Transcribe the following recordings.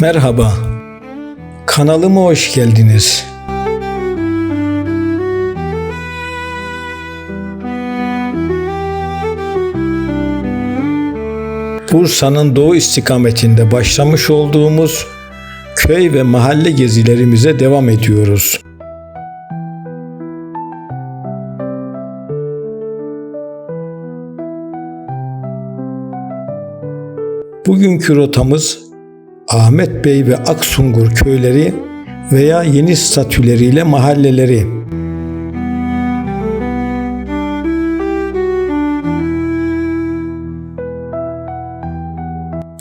Merhaba. Kanalıma hoş geldiniz. Bursa'nın doğu istikametinde başlamış olduğumuz köy ve mahalle gezilerimize devam ediyoruz. Bugünkü rotamız Ahmet Bey ve Aksungur köyleri veya yeni statüleriyle mahalleleri.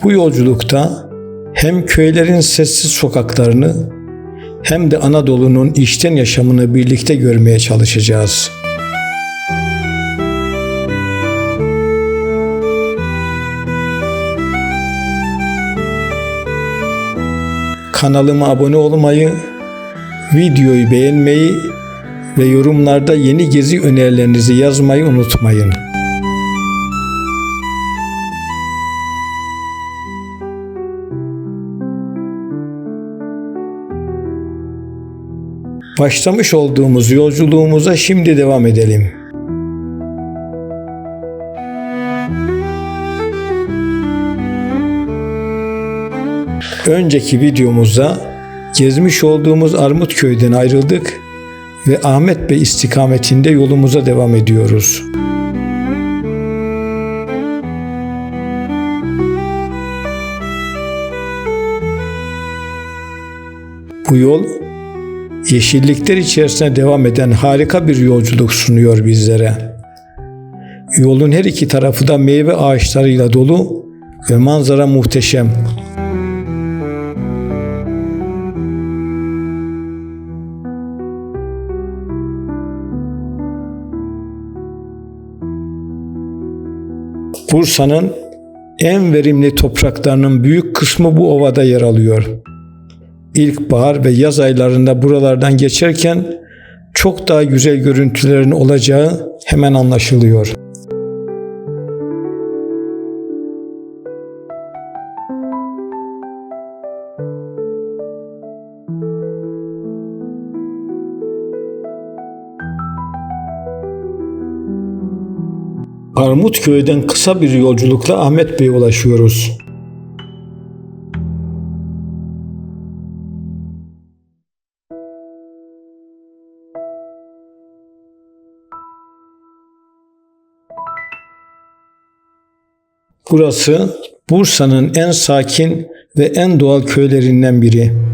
Bu yolculukta hem köylerin sessiz sokaklarını hem de Anadolu'nun içten yaşamını birlikte görmeye çalışacağız. Kanalıma abone olmayı, videoyu beğenmeyi ve yorumlarda yeni gezi önerilerinizi yazmayı unutmayın. Başlamış olduğumuz yolculuğumuza şimdi devam edelim. Önceki videomuzda gezmiş olduğumuz Armutköy'den ayrıldık ve Ahmet Bey istikametinde yolumuza devam ediyoruz. Bu yol yeşillikler içerisine devam eden harika bir yolculuk sunuyor bizlere. Yolun her iki tarafı da meyve ağaçlarıyla dolu ve manzara muhteşem. Bursa'nın en verimli topraklarının büyük kısmı bu ovada yer alıyor. İlkbahar ve yaz aylarında buralardan geçerken çok daha güzel görüntülerin olacağı hemen anlaşılıyor. Armutköy'den kısa bir yolculukla Ahmet Bey'e ulaşıyoruz. Burası Bursa'nın en sakin ve en doğal köylerinden biri.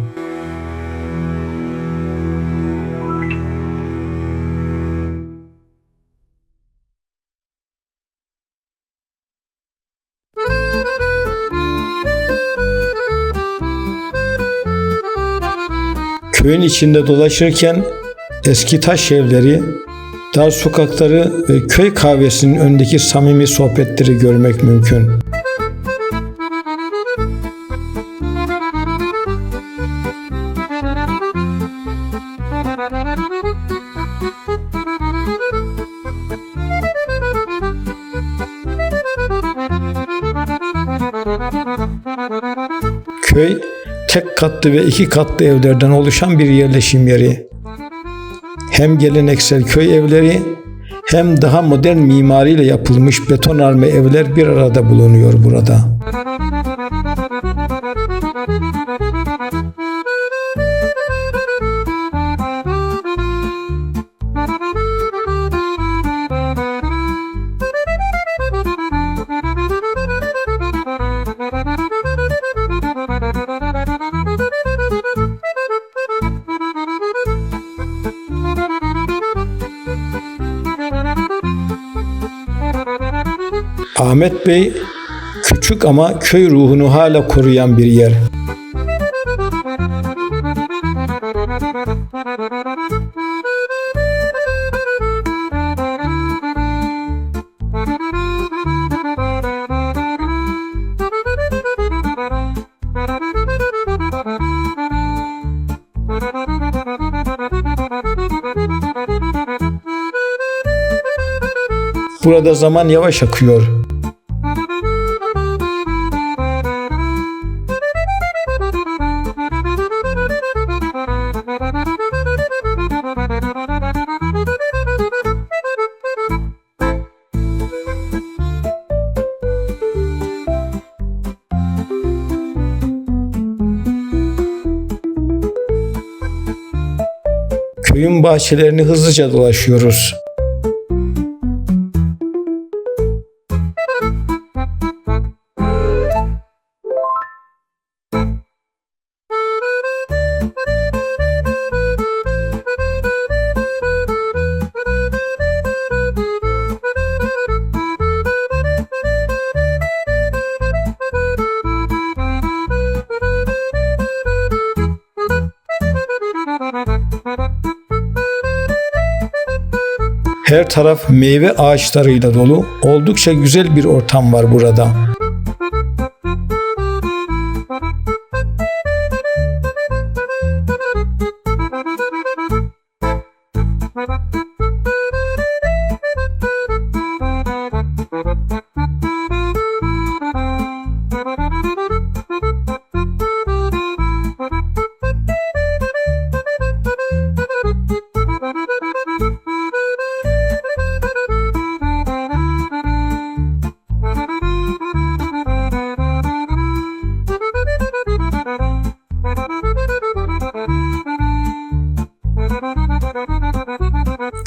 Köyün içinde dolaşırken eski taş evleri, dar sokakları ve köy kahvesinin öndeki samimi sohbetleri görmek mümkün. Köy tek katlı ve iki katlı evlerden oluşan bir yerleşim yeri. Hem geleneksel köy evleri hem daha modern mimariyle yapılmış betonarme evler bir arada bulunuyor burada. Ahmet Bey küçük ama köy ruhunu hala koruyan bir yer. Burada zaman yavaş akıyor. Bahçelerini hızlıca dolaşıyoruz. Her taraf meyve ağaçlarıyla dolu. Oldukça güzel bir ortam var burada.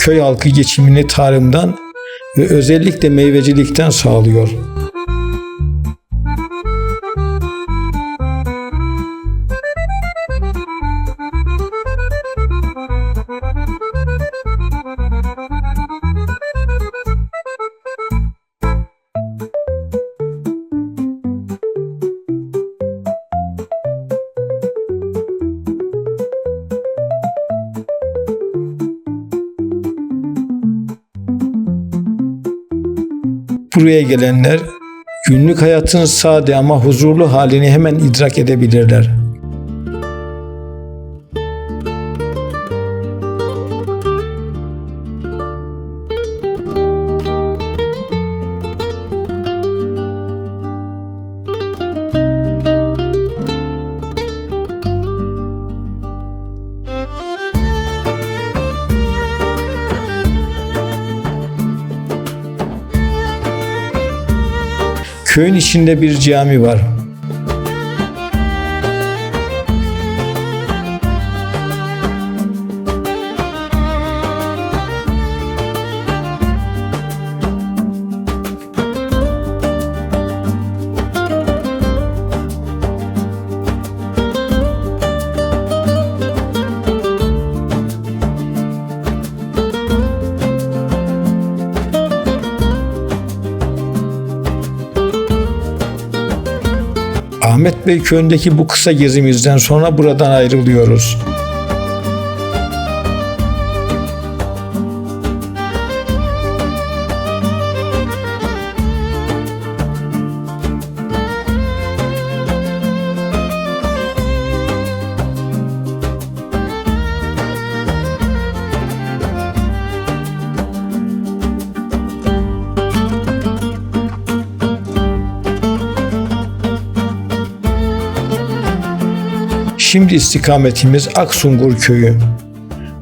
Köy halkı geçimini tarımdan ve özellikle meyvecilikten sağlıyor. Buraya gelenler günlük hayatın sade ama huzurlu halini hemen idrak edebilirler. Köyün içinde bir cami var. Ahmet Bey köyündeki bu kısa gezimizden sonra buradan ayrılıyoruz. Şimdi istikametimiz Aksungur köyü.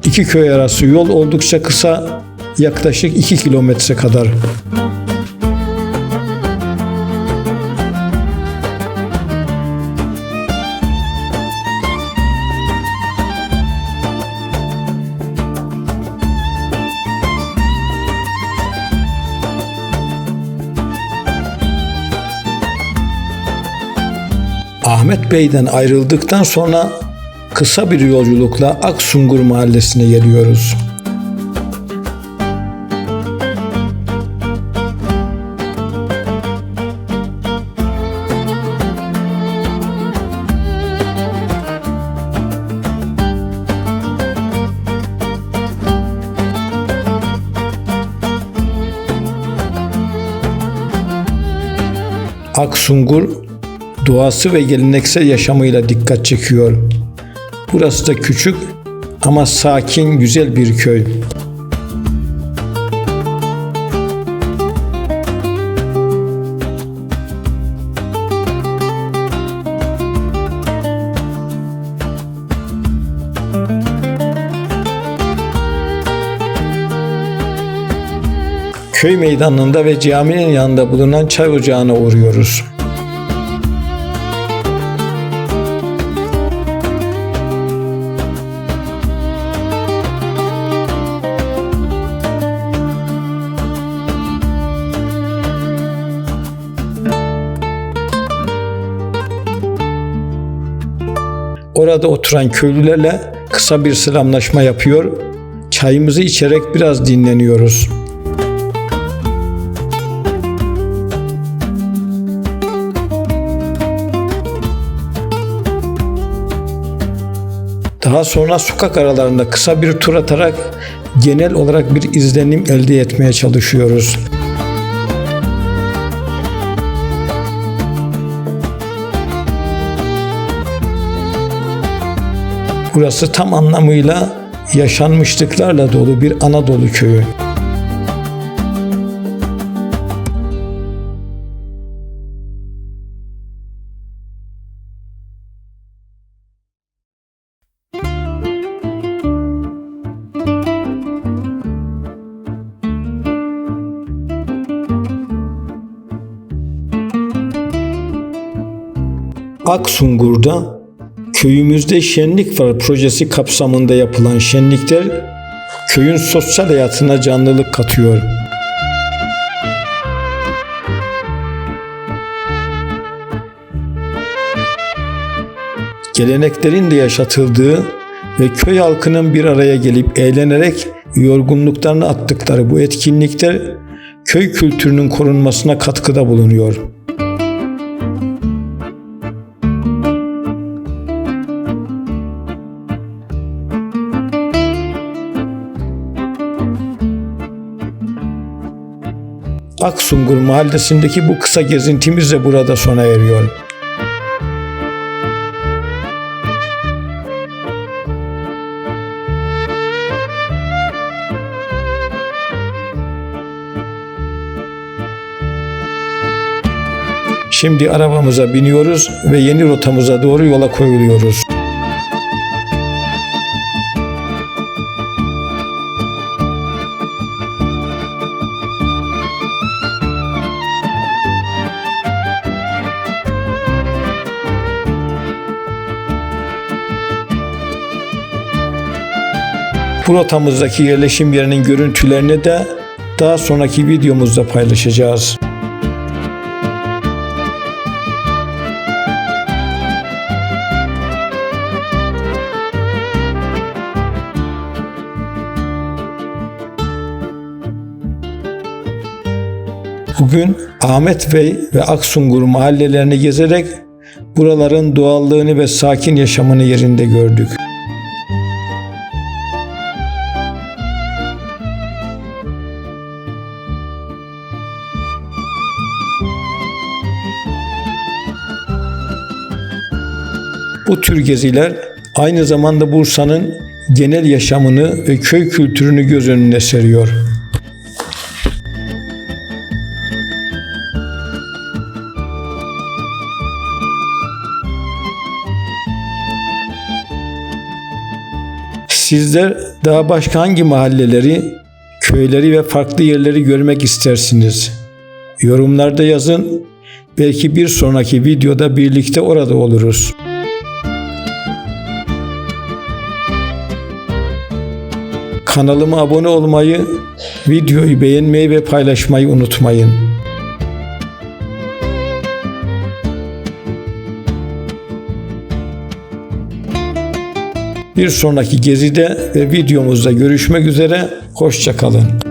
İki köy arası yol oldukça kısa, yaklaşık 2 kilometre kadar. Ahmet Bey'den ayrıldıktan sonra kısa bir yolculukla Aksungur mahallesine geliyoruz. Aksungur doğası ve geleneksel yaşamıyla dikkat çekiyor. Burası da küçük ama sakin, güzel bir köy. Köy meydanında ve caminin yanında bulunan çay ocağına uğruyoruz. Orada oturan köylülerle kısa bir selamlaşma yapıyor. Çayımızı içerek biraz dinleniyoruz. Daha sonra sokak aralarında kısa bir tur atarak genel olarak bir izlenim elde etmeye çalışıyoruz. Burası tam anlamıyla yaşanmışlıklarla dolu bir Anadolu köyü. Aksungur'da köyümüzde şenlik var projesi kapsamında yapılan şenlikler köyün sosyal hayatına canlılık katıyor. Geleneklerin de yaşatıldığı ve köy halkının bir araya gelip eğlenerek yorgunluklarını attıkları bu etkinlikler köy kültürünün korunmasına katkıda bulunuyor. Aksungur mahallesindeki bu kısa gezintimiz de burada sona eriyor. Şimdi arabamıza biniyoruz ve yeni rotamıza doğru yola koyuluyoruz. Bu rotamızdaki yerleşim yerinin görüntülerini de daha sonraki videomuzda paylaşacağız. Bugün Ahmet Bey ve Aksungur mahallelerini gezerek buraların doğallığını ve sakin yaşamını yerinde gördük. Bu tür geziler aynı zamanda Bursa'nın genel yaşamını ve köy kültürünü göz önüne seriyor. Sizler daha başka hangi mahalleleri, köyleri ve farklı yerleri görmek istersiniz? Yorumlarda yazın. Belki bir sonraki videoda birlikte orada oluruz. Kanalıma abone olmayı, videoyu beğenmeyi ve paylaşmayı unutmayın. Bir sonraki gezide ve videomuzda görüşmek üzere. Hoşçakalın.